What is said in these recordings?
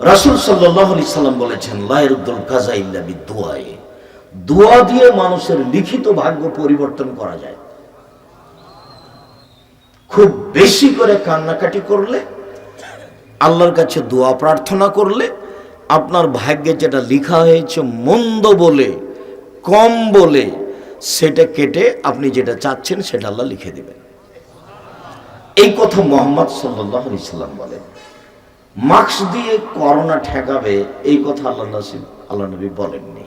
রাসুল সাল্লাহ আলি সাল্লাম বলেছেন লায়রুদ্দুল কাজা ইল্লা দোয়ায়ে দোয়া দিয়ে মানুষের লিখিত ভাগ্য পরিবর্তন করা যায়। খুব বেশি করে কান্নাকাটি করলে, আল্লাহর কাছে দোয়া প্রার্থনা করলে, আপনার ভাগ্যে যেটা লিখা হয়েছে মন্দ বলে, কম বলে, সেটা কেটে আপনি যেটা চাচ্ছেন সেটা আল্লাহ লিখে দেবেন। এই কথা মোহাম্মদ সাল্লাহ সাল্লাম বলেন। মাস্ক দিয়ে করোনা ঠেকাবে, এই কথা আল্লাহ নসিব আল্লাহ নবী বলেননি।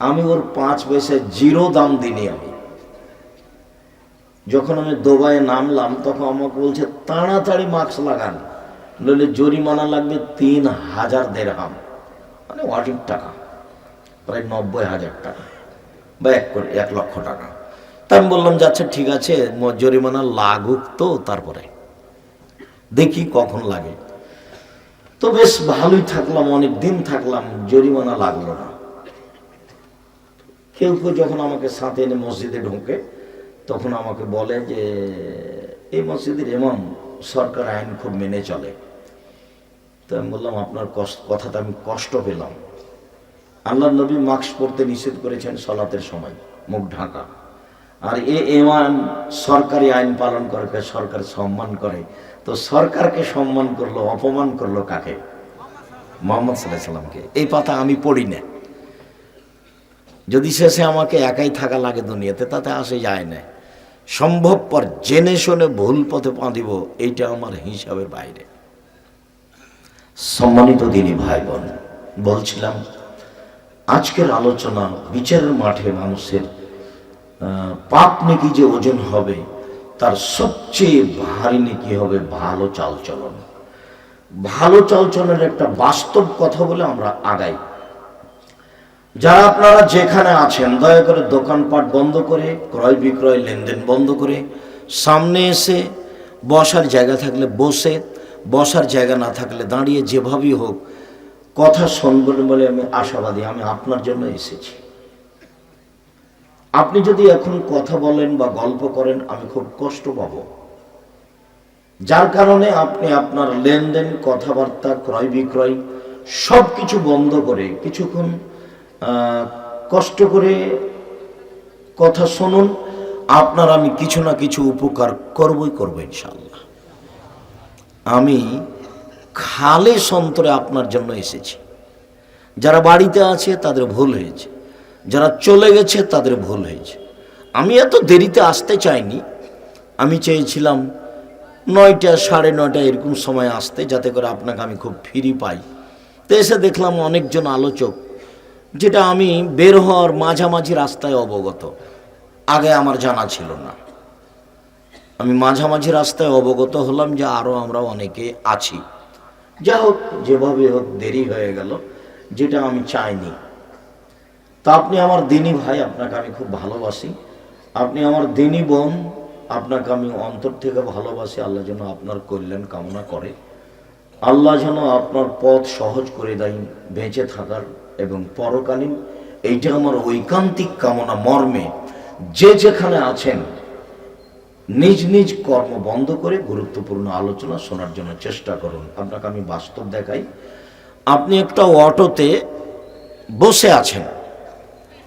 আমি ওর পাঁচ পয়সা জিরো দাম দিনি আমি। যখন আমি দুবাইয়ে নামলাম, তখন আমাকে বলছে, তাড়াতাড়ি মাস্ক লাগান। নইলে জরিমানা লাগবে তিন হাজার দেড়হাম। মানে অনেক টাকা, প্রায় নব্বই হাজার টাকা, বা এক এক লক্ষ টাকা। তা আমি বললাম যে আচ্ছা ঠিক আছে জরিমানা লাগুক তো তারপরে। দেখি কখন লাগে। তো বেশ ভালোই থাকলাম, অনেক দিন থাকলাম, জরিমানা লাগল না। কেউ কেউ যখন আমাকে সাথে এনে মসজিদে ঢোকে, তখন আমাকে বলে যে, এই মসজিদের এমন সরকার আইন খুব মেনে চলে। তো আমি বললাম, আপনার কষ্ট, কথাটা আমি কষ্ট পেলাম। আল্লাহ নবী মাস্ক পরতে নিষেধ করেছেন সলাতের সময়, মুখ ঢাকা। আর এ এমান সরকারি আইন পালন করে সরকার সম্মান করে। তো সরকারকে সম্মান করল, অপমান করল কাকে? মোহাম্মদ সাল্লাহ সাল্লামকে। এই পাতা আমি পড়ি না। যদি শেষে আমাকে একাই থাকা লাগে দুনিয়াতে, তাতে আসে যায় না। সম্ভবপর জেনে শুনে ভুল পথে পা দিব এইটা আমার হিসাবের বাইরে। সম্মানিত দিনী ভাই বোন বলছিলাম, আজকের আলোচনা বিচারের মাঠে মানুষের পাপ নাকি যে ওজন হবে, তার সবচেয়ে ভারী নাকি হবে ভালো চালচলন। ভালো চালচলনের একটা বাস্তব কথা বলে আমরা আগাই। যারা আপনারা যেখানে আছেন, দয়া করে দোকানপাট বন্ধ করে, ক্রয় বিক্রয় লেনদেন বন্ধ করে, সামনে এসে বসার জায়গা থাকলে বসে, বসার জায়গা না থাকলে দাঁড়িয়ে যেভাবেই হোক, কথা শুনবেন বলে আমি আশাবাদী, আমি আপনার জন্য এসেছি। আপনি যদি এখন কথা বলেন বা গল্প করেন, আমি খুব কষ্ট পাব। যার কারণে আপনি আপনার লেনদেন, কথাবার্তা, ক্রয় বিক্রয় সব কিছু বন্ধ করে কিছুক্ষণ কষ্ট করে কথা শুনুন। আপনার আমি কিছু না কিছু উপকার করবই করব ইনশাল্লাহ আমি খালে সন্তরে আপনার জন্য এসেছি। যারা বাড়িতে আছে, তাদের ভুল হয়েছে। যারা চলে গেছে, তাদের ভুল হয়েছে। আমি এত দেরিতে আসতে চাইনি। আমি চেয়েছিলাম নয়টা, সাড়ে নয়টা এরকম সময় আসতে, যাতে করে আপনাকে আমি খুব ফ্রি পাই। তো এসে দেখলাম অনেকজন আলোচক, যেটা আমি বের হওয়ার মাঝামাঝি রাস্তায় অবগত। আগে আমার জানা ছিল না। আমি মাঝামাঝি রাস্তায় অবগত হলাম যে আরও আমরা অনেকে আছি। যা হোক, যেভাবে হোক দেরি হয়ে গেল, যেটা আমি চাইনি। তা আপনি আমার দিনী ভাই, আপনাকে আমি খুব ভালোবাসি। আপনি আমার দিনী বোন, আপনাকে আমি অন্তর থেকে ভালোবাসি। আল্লাহ যেন আপনার কল্যাণ কামনা করে। আল্লাহ যেন আপনার পথ সহজ করে দেয় বেঁচে থাকার এবং পরকালীন। এইটা আমার ঐকান্তিক কামনা, মর্মে। যে যেখানে আছেন, নিজ নিজ কর্ম বন্ধ করে গুরুত্বপূর্ণ আলোচনা শোনার জন্য চেষ্টা করুন। আপনাকে আমি বাস্তব দেখাই। আপনি একটা অটোতে বসে আছেন।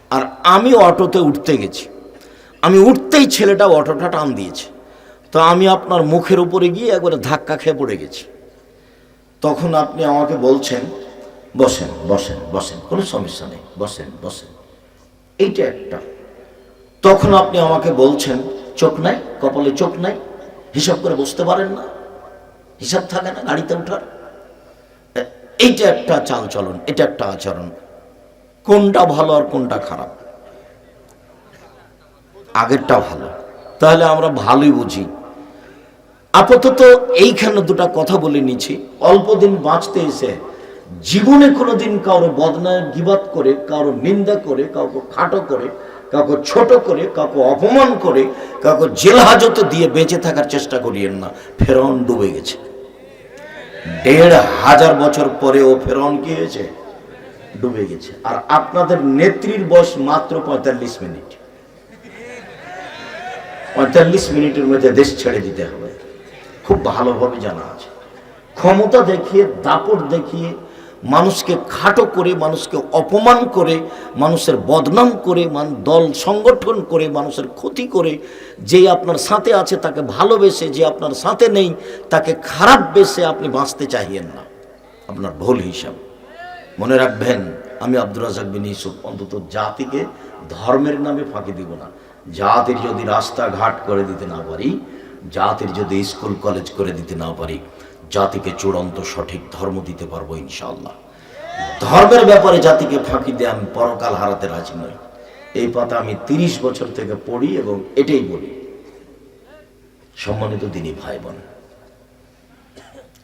আর আমি অটোতে উঠতে গেছি। আমি উঠতেই ছেলেটা অটোটা টান দিয়েছে। তো আমি আপনার মুখের উপরে গিয়ে একবারে ধাক্কা খেয়ে পড়ে গেছি। তখন আপনি আমাকে বলছেন, বসেন বসেন বসেন, কোনো সমস্যা নেই, বসেন বসেন। এইটা একটা। তখন আপনি আমাকে বলছেন, চোখ নাই, কপালে চোখ নাই, হিসাব করে বসতে পারেন না। হিসাব থাকে না গাড়িতে ওঠার। এইটা একটা চাল চলন এটা একটা আচরণ। কোনটা ভালো আর কোনটা খারাপ? আগেরটা ভালো। তাহলে আমরা ভালোই বুঝি। আপাতত এইখানে দুটো কথা বলে নিচ্ছি। অল্প দিন বাঁচতে এসে জীবনে কোনোদিন কারও বদনায় গিবাত করে, কারও নিন্দা করে, কাউকে খাটো করে, কাউকে ছোট করে, কাউকে অপমান করে, কাউকে জেল হাজতে দিয়ে বেঁচে থাকার চেষ্টা করিয়েন না। ফেরন ডুবে গেছে। দেড় হাজার বছর পরে ও ফেরন কি হয়েছে? ডুবে গেছে। আর আপনাদের নেত্রীর বয়স মাত্র পঁয়তাল্লিশ মিনিট। পঁয়তাল্লিশ মিনিটের মধ্যে দেশ ছেড়ে দিতে হবে। খুব ভালোভাবে জানা আছে। ক্ষমতা দেখিয়ে, দাপট দেখিয়ে, মানুষকে খাটো করে, মানুষকে অপমান করে, মানুষের বদনাম করে, মান দল সংগঠন করে, মানুষের ক্ষতি করে, যে আপনার সাথে আছে তাকে ভালোবেসে, যে আপনার সাথে নেই তাকে খারাপ বেসে আপনি বাঁচতে চাহিয়েন না। আপনার ভুল হিসাব। মনে রাখবেন, আমি আব্দুর রাজাক বিন ইউসুফ, অন্তত জাতিকে ধর্মের নামে ফাঁকি দিব না। জাতির যদি রাস্তাঘাট করে দিতে না পারি, জাতির যদি স্কুল, কলেজ করে দিতে না পারি, জাতিকে চূড়ান্ত সঠিক ধর্ম দিতে পারব ইনশাআল্লাহ। ধর্মের ব্যাপারে জাতিকে ফাঁকি দিয়ে আমি পরকাল হারাতে রাজি নই। এই পাতা আমি তিরিশ বছর থেকে পড়ি এবং এটাই বলি। সম্মানিত দিনী ভাই বোন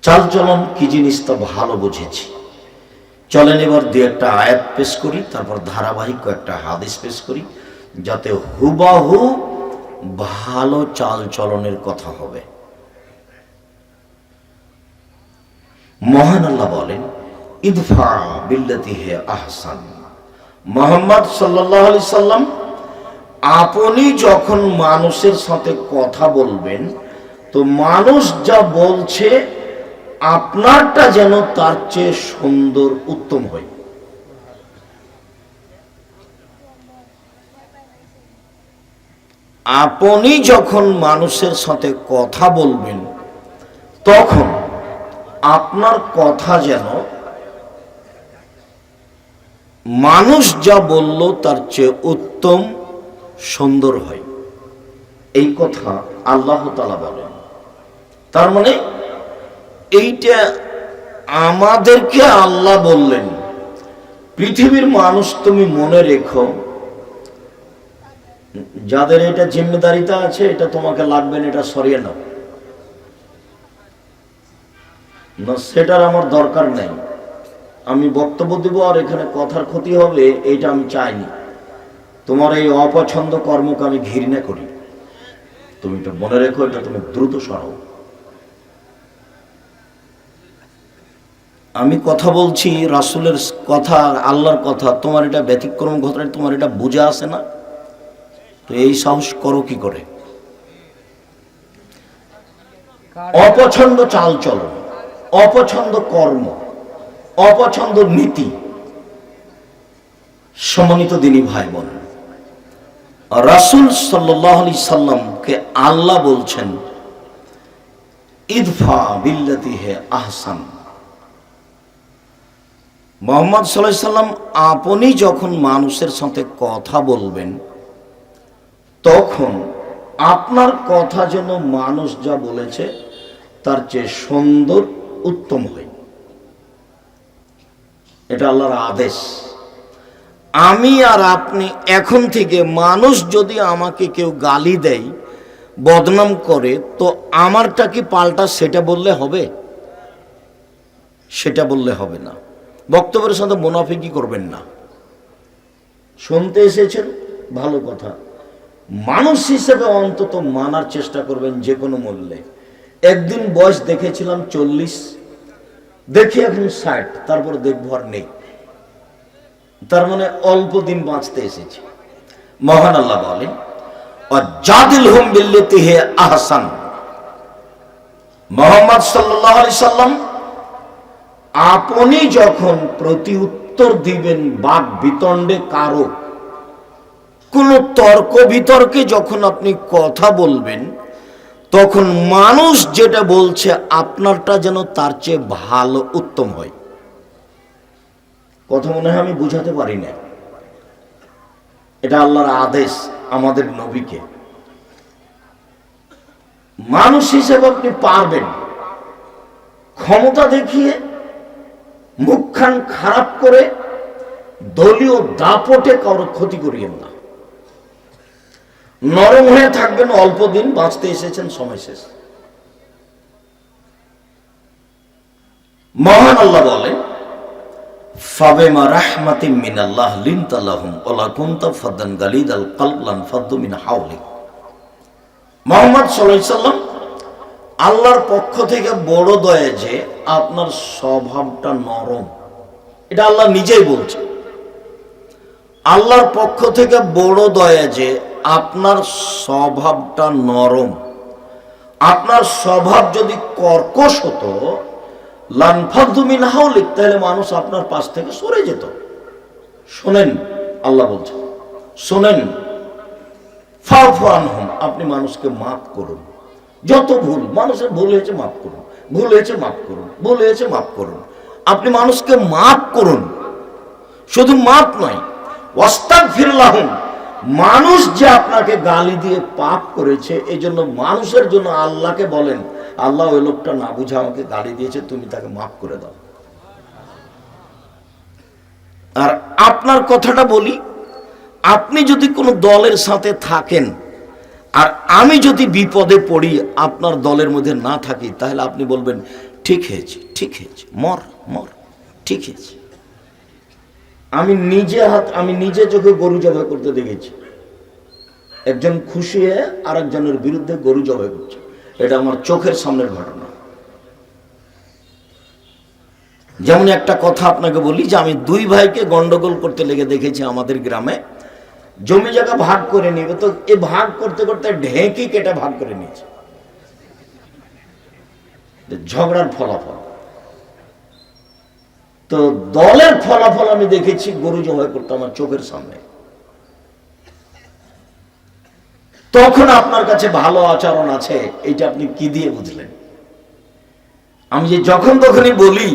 চালচলন কি জিনিস তা ভালো বুঝেছি। চলেন এবার দু একটা আয়াত পেশ করি, তারপর ধারাবাহিক কয়েকটা হাদিস পেশ করি, যাতে হুবাহু ভালো চাল চলনের কথা হবে। মহান আল্লাহ বলেন, ইদফা বিল্লাতি হে আহসান। মোহাম্মদ সাল্লাহ আলি সাল্লাম, আপনি যখন মানুষের সাথে কথা বলবেন, তো মানুষ যা বলছে আপনারটা যেন তার চেয়ে সুন্দর, উত্তম হয়। আপনি যখন মানুষের সাথে কথা বলবেন, তখন আপনার কথা যেন মানুষ যা বলল তার চেয়ে উত্তম, সুন্দর হয়। এই কথা আল্লাহ তালা বলেন। তার মানে এইটা আমাদেরকে আল্লাহ বললেন, পৃথিবীর মানুষ তুমি মনে রেখো, যাদের এটা জিম্মেদারিতা আছে, এটা তোমাকে লাগবে না, এটা সরিয়ে নাও। না, সেটার আমার দরকার নেই। আমি বক্তব্য দেবো আর এখানে কথার ক্ষতি হবে এইটা আমি চাইনি। তোমার এই অপছন্দ কর্মকে আমি ঘৃণা করি। তুমি এটা মনে রেখো, এটা তুমি দ্রুত সরাও। আমি কথা বলছি রাসুলের কথা আল্লাহর কথা তোমার এটা ব্যতিক্রম ঘটনা তোমার এটা বুঝে আসে না? তো এই সাহস করো কি করে? অপছন্দ চাল চলন অপছন্দ কর্ম অপছন্দ নীতি সমন্বিত দিনী ভাই বোন রাসুল সাল্লাহ আলি সাল্লামকে আল্লাহ বলছেন ইদফা বিল্লাতি হে আহসান। মোহাম্মদ সাল্লাহ সাল্লাম আপনি যখন মানুষের সাথে কথা বলবেন, তখন আপনার কথা যেন মানুষ যা বলেছে, তার চেয়ে সুন্দর, উত্তম হয়। এটা আল্লাহর আদেশ। আমি আর আপনি এখন থেকে মানুষ যদি আমাকে কেউ গালি দেয়, বদনাম করে, তো আমারটা কি পাল্টা সেটা বললে হবে? সেটা বললে হবে না। বক্তব্যের সাথে মুনাফিকি করবেন না। শুনতে এসেছেন? ভালো কথা। মানুষ হিসেবে অন্তত মানার চেষ্টা করবেন যে কোনো মূল্যে। একদিন বয়স দেখেছিলাম চল্লিশ, দেখি এখন ষাট, তারপর দেখব আর নেই। তার মানে অল্প দিন বাঁচতে এসেছি। মহান আল্লাহ বলেন জাদিল হুম বিল্লিতি হে আহসান। মোহাম্মদ সাল্লাহ সাল্লাম আপনি যখন প্রতি উত্তর দিবেন বাক বিতণ্ডে কারও কোন তর্ক বিতর্কে যখন আপনি কথা বলবেন, তখন মানুষ যেটা বলছে আপনারটা যেন তার চেয়ে ভালো উত্তম হয়। কথা মনে হয় আমি বুঝাতে পারি না। এটা আল্লাহর আদেশ আমাদের নবীকে। মানুষ হিসেবে আপনি পারবেন। ক্ষমতা দেখিয়ে মুখখান খারাপ করে দলীয় দাপটে কারও ক্ষতি করিয়েন না। নরম হয়ে থাকবেন, অল্প দিন বাঁচতে এসেছেন, সময় শেষ। মহান আল্লাহ বলেন রাহমাতি মিনাল্লাহ লিনতালাহুম ওলা কুনতা ফাদ্দান গালিদ আল কালবলান ফাদ্দু হাওলি মোহাম্মদ আল্লাহর পক্ষ থেকে বড় দয়া যে আপনার স্বভাবটা নরম। এটা আল্লাহ নিজেই বলছে। আল্লাহর পক্ষ থেকে বড় দয়া যে আপনার স্বভাবটা নরম। আপনার স্বভাব যদি কর্কশ হতো লানফাদুমিন হাউলিক তাহলে মানুষ আপনার পাশ থেকে সরে যেত। শোনেন, আল্লাহ বলছে, শোনেন ফাফান হন আপনি মানুষকে মাফ করুন। যত ভুল, মানুষের ভুল হয়েছে মাফ করুন, ভুল হয়েছে মাফ করুন, ভুল হয়েছে মাফ করুন। আপনি মানুষকে মাফ করুন। শুধু মাপ নয় ওয়াস্তাক ফিরলাহুম মানুষ যে আপনাকে গালি দিয়ে পাপ করেছে এই জন্য মানুষের জন্য আল্লাহকে বলেন, আল্লাহ ওই লোকটা না বুঝে আমাকে গালি দিয়েছে, তুমি তাকে মাফ করে দাও। আর আপনার কথাটা বলি, আপনি যদি কোনো দলের সাথে থাকেন আর আমি যদি বিপদে পড়ি, আপনার দলের মধ্যে না থাকি, তাহলে আপনি বলবেন, ঠিক হয়েছে ঠিক হয়েছে, মর মর, ঠিক হয়েছে। আমি নিজে হাত, আমি নিজে চোখে গরু জবাই করতে দেখেছি। একজন খুশি হয়ে আর একজনের বিরুদ্ধে গরু জবাই করছে। এটা আমার চোখের সামনের ঘটনা। যেমন একটা কথা আপনাকে বলি যে, আমি দুই ভাইকে গন্ডগোল করতে লেগে দেখেছি আমাদের গ্রামে। জমি জায়গা ভাগ করে নিবে, তো এ ভাগ করতে করতে ঢেঁকি কেটে ভাগ করে নিয়েছে। ঝগড়ার ফলাফল। তো দলের ফলাফল আমি দেখেছি, গরু জবাই করতে আমার চোখের সামনে। তখন আপনার কাছে ভালো আচরণ আছে এটা আপনি কি দিয়ে বুঝলেন? আমি যে যখন তখনই বলি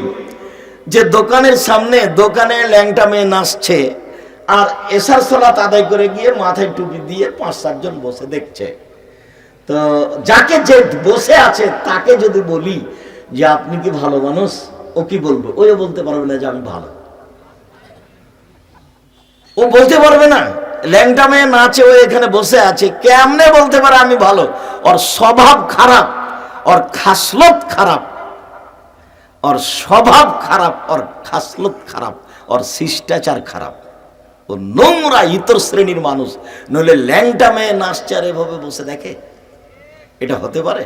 যে দোকানের সামনে দোকানে ল্যাংটা মেয়ে নাচছে আর এসার সালাত আদায় করে গিয়ে মাথায় টুপি দিয়ে পাঁচ সাতজন বসে দেখছে। তো যাকে যে বসে আছে, তাকে যদি বলি যে আপনি কি ভালো মানুষ? ও কি বলবে? ওই বলতে পারবে না যে আমি ভালো। ও বলতে পারবে না। ল্যাংটা মেয়ে নাচে ও এখানে বসে আছে। কেমনে বলতে পারে আমি ভালো? ওর স্বভাব খারাপ, ওর খাসলত খারাপ, ওর স্বভাব খারাপ, ওর খাসলত খারাপ, ওর শিষ্টাচার খারাপ। ও নোংরা ইতর শ্রেণির মানুষ। নইলে ল্যাংটা মেয়ে নাচছে আর এভাবে বসে দেখে। এটা হতে পারে?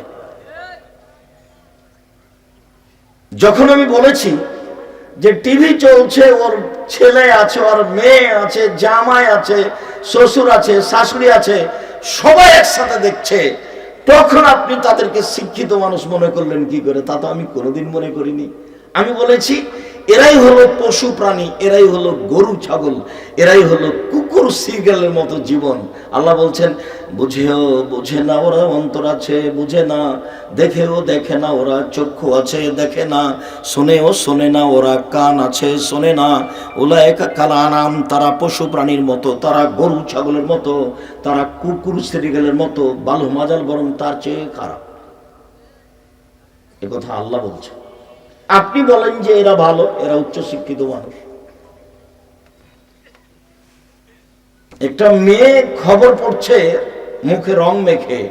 যখন আমি বলেছি যে টিভি চলছে, ওর ছেলে আছে, ওর মেয়ে আছে, জামাই আছে, শ্বশুর আছে, শাশুড়ি আছে, সবাই একসাথে দেখছে। তখন আপনি তাদেরকে শিক্ষিত মানুষ মনে করলেন কি করে? তা তো আমি কোনোদিন মনে করিনি। আমি বলেছি এরাই হলো পশু প্রাণী, এরাই হলো গরু, ছাগল, এরাই হলো কুকুর সিগেলের মতো জীবন। আল্লাহ বলছেন, বুঝেও বুঝে না ওরা অন্তর আছে, বুঝে না। দেখেও দেখে না ওরা, চক্ষু আছে, দেখে না। শোনেও শোনে না ওরা, কান আছে, শোনে না। ওলা একা কালা তারা পশু প্রাণীর মতো, তারা গরু, ছাগলের মতো, তারা কুকুর সিরিগেলের মতো, বালু, মাজাল, বরং তার চেয়ে খারাপ। এ কথা আল্লাহ বলছে আপনি বলেন যে এরা ভালো, এরা উচ্চ শিক্ষিত মানুষ। একটা মেয়ে খবর পড়ছে, মুখে রং মেখে।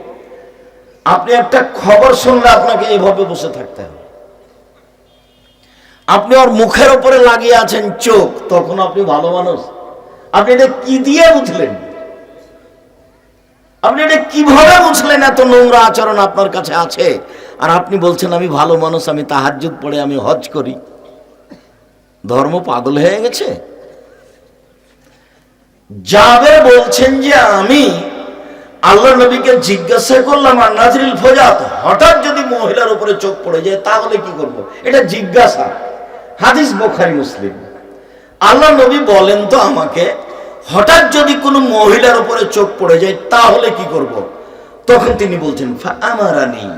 আপনি একটা খবর শুনলে আপনাকে এভাবে বসে থাকতে হবে। আপনি ওর মুখের উপরে লাগিয়ে আছেন চোখ, তখন আপনি ভালো মানুষ। আপনি এটা কি দিয়ে বুঝলেন? আপনি এটা কীভাবে বুঝলেন এত নোংরা আচরণ আপনার কাছে আছে? আর আপনি বলছেন, আমি ভালো মানুষ, আমি তাহাজ্জুদ পড়ে, আমি হজ করি। ধর্ম পাগল হয়ে গেছে? যাবে বলছেন যে আমি আল্লাহ নবীকে জিজ্ঞাসা করলাম, আর নাজরিল ফজাত, হঠাৎ যদি মহিলার উপরে চোখ পড়ে যায়, তাহলে কি করব? এটা জিজ্ঞাসা। হাদিস বোখারি, মুসলিম। আল্লাহ নবী বলেন তো আমাকে, হঠাৎ যদি কোনো মহিলার উপরে চোখ পড়ে যায়, তাহলে কি করব? তখন তিনি বলছেন আমারানি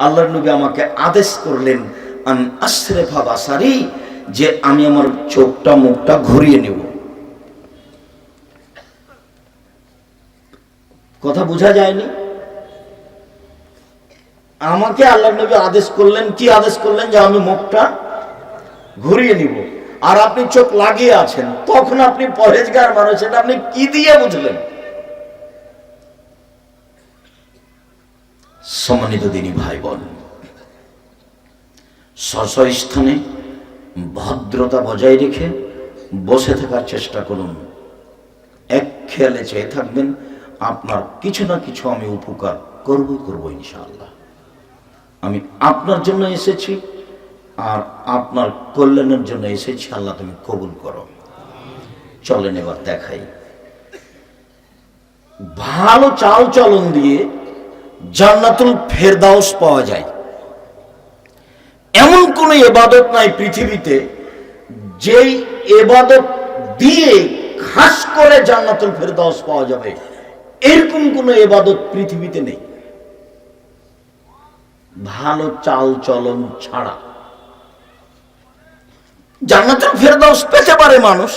আল্লাহ নবী আমাকে আদেশ করলেন, আন আশরেফা বাসারি, যে আমি আমার চোখটা, মুখটা ঘুরিয়ে নেব। কথা বোঝা যায়নি? আমাকে আল্লাহ নবী আদেশ করলেন, কি আদেশ করলেন যে আমি মুখটা ঘুরিয়ে নিব। আর আপনি চোখ লাগিয়ে আছেন, তখন আপনি পরেজগার মানুষ, এটা আপনি কি দিয়ে বুঝলেন? সম্মানিত দিনী ভাই বোন স্থানে ভদ্রতা বজায় রেখে বসে থাকার চেষ্টা করুন। এক খেয়ালে চেয়ে থাকবেন, আপনার কিছু না কিছু আমি উপকার করবই করব ইনশাআল্লাহ। আমি আপনার জন্য এসেছি আর আপনার কল্যাণের জন্য এসেছি, আল্লাহ তুমি কবুল করো। চলেন এবার দেখাই। ভালো চাল চলন দিয়ে জান্নাতুল ফেরদাউস পাওয়া যায়। এমন কোন এবাদত নাই পৃথিবীতে যেই এবাদত দিয়ে খাস করে জান্নাতুল ফেরদাউস পাওয়া যাবে। এরকম কোন এবাদত পৃথিবীতে নেই। ভালো চাল চলন ছাড়া। জান্নাতুল ফেরদাউস পেতে পারে মানুষ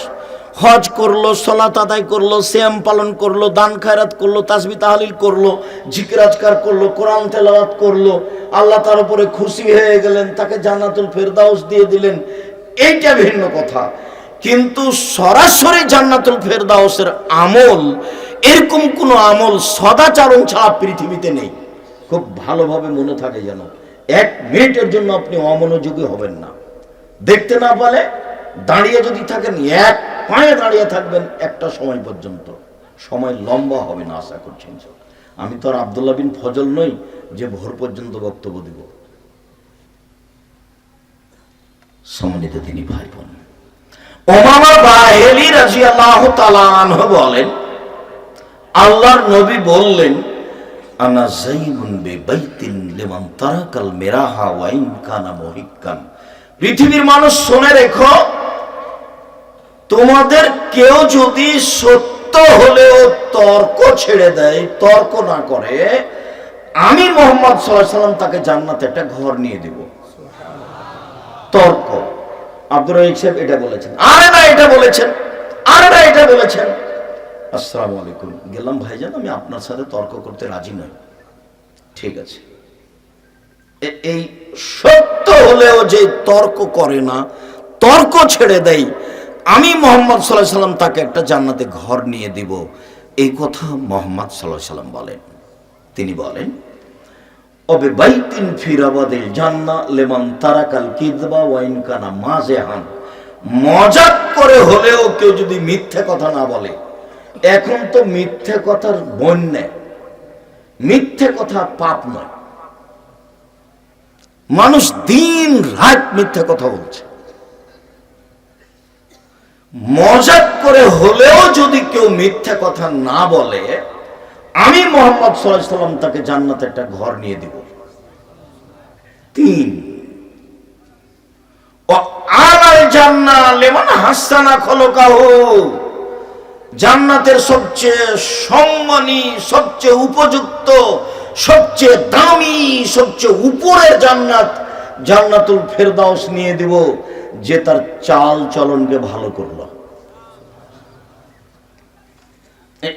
হজ করল, সলাত আদায় করল শ্যাম পালন করল, দান খায়রাত করল, তাসবি তাহলিল করল জিকিরাজকার করল, কোরআন তেলাওয়াত করল, আল্লাহ তার উপরে খুশি হয়ে গেলেন, তাকে জান্নাতুল ফেরদাউস দিয়ে দিলেন। এইটা ভিন্ন কথা। কিন্তু সরাসরি জান্নাতুল ফেরদাউসের আমল, এরকম কোনো আমল সদাচারণ ছাড়া পৃথিবীতে নেই। খুব ভালোভাবে মনে থাকে যেন, এক মিনিটের জন্য আপনি অমনোযোগী হবেন না। দেখতে না পালে দাঁড়িয়ে যদি থাকেন, এক পায়ে দাঁড়িয়ে থাকবেন একটা সময় পর্যন্ত। সময় লম্বা হবে না, আশা করছেন আমি তো আর আবদুল্লাহ বিন ফজল নই, যে ভোর পর্যন্ত বক্তব্য দিব। সম্মানিত তিনি ভাই বোন বলেন, আল্লাহর নবী বললেন পৃথিবীর মানুষ শুনে রেখো তোমাদের কেউ যদি সত্য হলেও তর্ক ছেড়ে দেয়, তর্ক না করে, আমি মোহাম্মদ সাল্লাম তাকে জান্নাতে একটা ঘর নিয়ে দেব। তর্ক। আব্দুর রহিক সাহেব এটা বলেছেন। আরে না, এটা বলেছেন। আরে না, এটা বলেছেন। আসসালামু আলাইকুম। গেলাম, ভাইজান, আমি আপনার সাথে তর্ক করতে রাজি নই। ঠিক আছে। এই সত্য হলেও যে তর্ক করে না, তর্ক ছেড়ে দেয় আমি মোহাম্মদ সাল্লাহ সাল্লাম তাকে একটা জান্নাতে ঘর নিয়ে দিব। এই কথা মোহাম্মদ সাল্লাহ সাল্লাম বলেন। তিনি বলেন অবে বাইতিন ফিরাবাদের জান্না লেমান তারাকাল কিদবা ওয়াইন কানা মাঝে হান মজাক করে হলেও কেউ যদি মিথ্যে কথা না বলে, এখন তো মিথ্যে কথার বন্যা। মিথ্যে কথা পাপ নয়। মানুষ দিন রাত মিথ্যে কথা বলছে। মজাক করে হলেও যদি কেউ মিথ্যে কথা না বলে, আমি মোহাম্মদ সাল্লাম তাকে জান্নাতে একটা ঘর নিয়ে দিব। তিন জান্নাতের সবচেয়ে সম্মানী, সবচেয়ে উপযুক্ত, সবচেয়ে দামি, সবচেয়ে উপরের জান্নাত জান্নাতুল ফেরদাউস নিয়ে দিব। যে তার চাল চলনকে ভালো করল।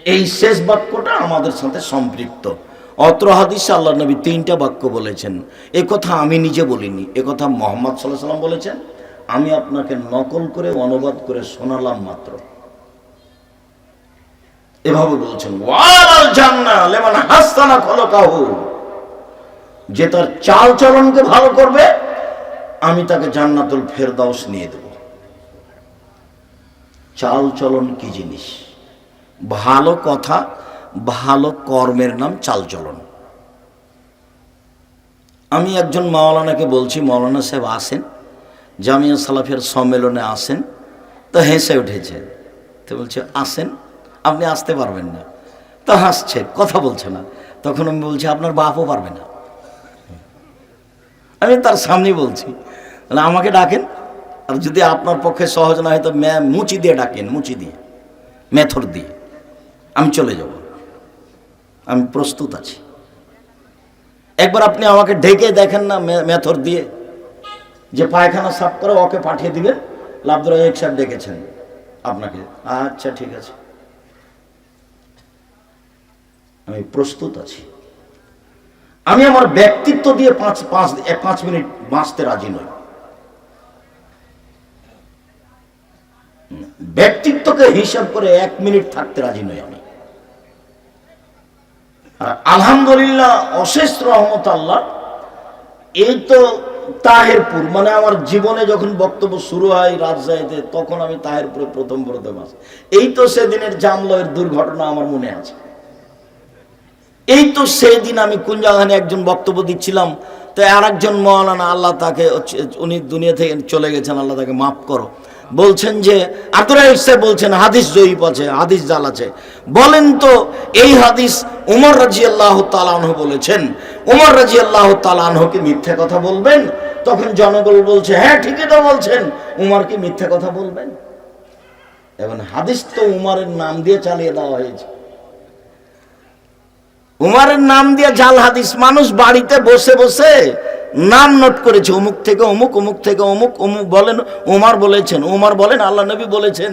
এই শেষ বাক্যটা আমাদের সাথে সম্পৃক্ত। অত্র হাদিসে আল্লাহ নবী তিনটা বাক্য বলেছেন। এ কথা আমি নিজে বলিনি, এ কথা মোহাম্মদ সাল্লাহ সাল্লাম বলেছেন। আমি আপনাকে নকল করে, অনুবাদ করে শোনালাম মাত্র। এভাবে বলছেন হাসানা খলকাহু। যে তার চাল চলনকে ভালো করবে আমি তাকে জান্নাতুল ফেরদাউস নিয়ে দেব। চাল চলন কি জিনিস? ভালো কথা, ভালো কর্মের নাম চালচলন আমি একজন মাওলানাকে বলছি, মাওলানা সাহেব আসেন, জামিয়া সালাফের সম্মেলনে আসেন, তো হেসে উঠেছে। তো বলছে, আসেন, আপনি আসতে পারবেন না। তো হাসছে, কথা বলছে না। তখন আমি বলছি, আপনার বাপও পারবে না। আমি তার সামনে বলছি তাহলে আমাকে ডাকেন। আর যদি আপনার পক্ষে সহজ না হয়, তো ম্যা- মুচি দিয়ে ডাকেন, মুচি দিয়ে, মেথর দিয়ে। আমি চলে যাব। আমি প্রস্তুত আছি। একবার আপনি আমাকে ঢেকে দেখেন না মেথর দিয়ে, যে পায়খানা সাফ করে ওকে পাঠিয়ে দিবেন লাভদুরা এক সাহেব ডেকেছেন আপনাকে। আচ্ছা ঠিক আছে। আমি প্রস্তুত আছি। আমি আমার ব্যক্তিত্ব দিয়ে পাঁচ পাঁচ, এক, পাঁচ মিনিট বাঁচতে রাজি নই। ব্যক্তিত্বকে হিসাব করে এক মিনিট থাকতে রাজি নই আমি। আলহামদুলিল্লাহ, অশেষ রহমত আল্লাহ, এই তো তাহেরপুর মানে আমার জীবনে যখন বক্তব্য শুরু হয় রাজশাহীতে, তখন আমি তাহেরপুরে প্রথম প্রথম আসি। এই তো সেদিনের জামলয়ের দুর্ঘটনা আমার মনে আছে। এই তো সেই দিন আমি কুঞ্জাখানে একজন বক্তব্য দিচ্ছিলাম, তো আর একজন মৌলানা আল্লাহ তাকে উনি দুনিয়া থেকে চলে গেছেন, আল্লাহ তাকে মাফ করো। বলছেন যে রাহিক সাহেব বলছেন, হাদিস জয়ীপ আছে, হাদিস জাল আছে। বলেন তো, এই হাদিস উমর রাজি আল্লাহ তালানহ বলেছেন। উমর রাজি আল্লাহ তালানহকে মিথ্যে কথা বলবেন? তখন জনগণ বলছে হ্যাঁ ঠিকই তো বলছেন। উমার কি মিথ্যা কথা বলবেন? এখন হাদিস তো উমারের নাম দিয়ে চালিয়ে দেওয়া হয়েছে। উমারের নাম দিয়ে জাল হাদিস, মানুষ বাড়িতে বসে বসে নাম নোট করেছে, অমুক থেকে অমুক অমুক থেকে অমুক অমুক বলেন, উমার বলেছেন, উমার বলেন, আল্লাহ নবী বলেছেন।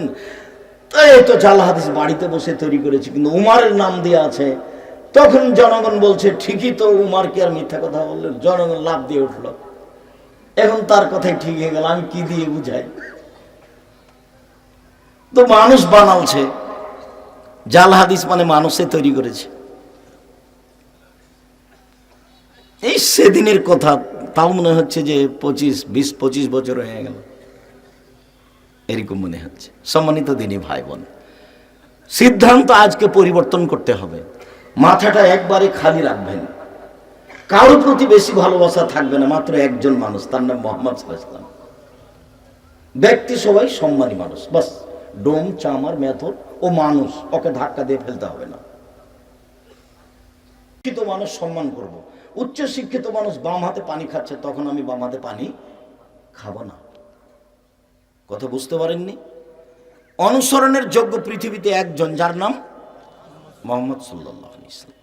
তো এই তো জাল হাদিস বাড়িতে বসে তৈরি করেছে, কিন্তু উমারের নাম দিয়ে আছে। তখন জনগণ বলছে, ঠিকই তো উমার কি আর মিথ্যা কথা বললেন জনগণ লাভ দিয়ে উঠল। এখন তার কথাই ঠিক হয়ে গেল, আমি কি দিয়ে বুঝাই? তো মানুষ বানালছে, জাল হাদিস মানে মানুষে তৈরি করেছে। এই সেদিনের কথা, তাও মনে হচ্ছে যে পঁচিশ, বিশ, পঁচিশ বছর হয়ে গেল। এরকম মনে হচ্ছে। সম্মানিত দিনই ভাই বোন সিদ্ধান্ত আজকে পরিবর্তন করতে হবে। মাথাটা একবারে খালি রাখবেন। কারোর প্রতি বেশি ভালোবাসা থাকবে না, মাত্র একজন মানুষ, তার নাম মোহাম্মদ সাল্লাল্লাহু ব্যক্তি সবাই সম্মানী মানুষ, বাস, ডোম, চামার, মেথর ও মানুষ, ওকে ধাক্কা দিয়ে ফেলতে হবে না। শিক্ষিত মানুষ, সম্মান করব। উচ্চ শিক্ষিত মানুষ বাম হাতে পানি খাচ্ছে, তখন আমি বাম হাতে পানি খাব না। কথা বুঝতে পারেননি? অনুসরণের যোগ্য পৃথিবীতে একজন, যার নাম মোহাম্মদ সাল্লাহ ইসলাম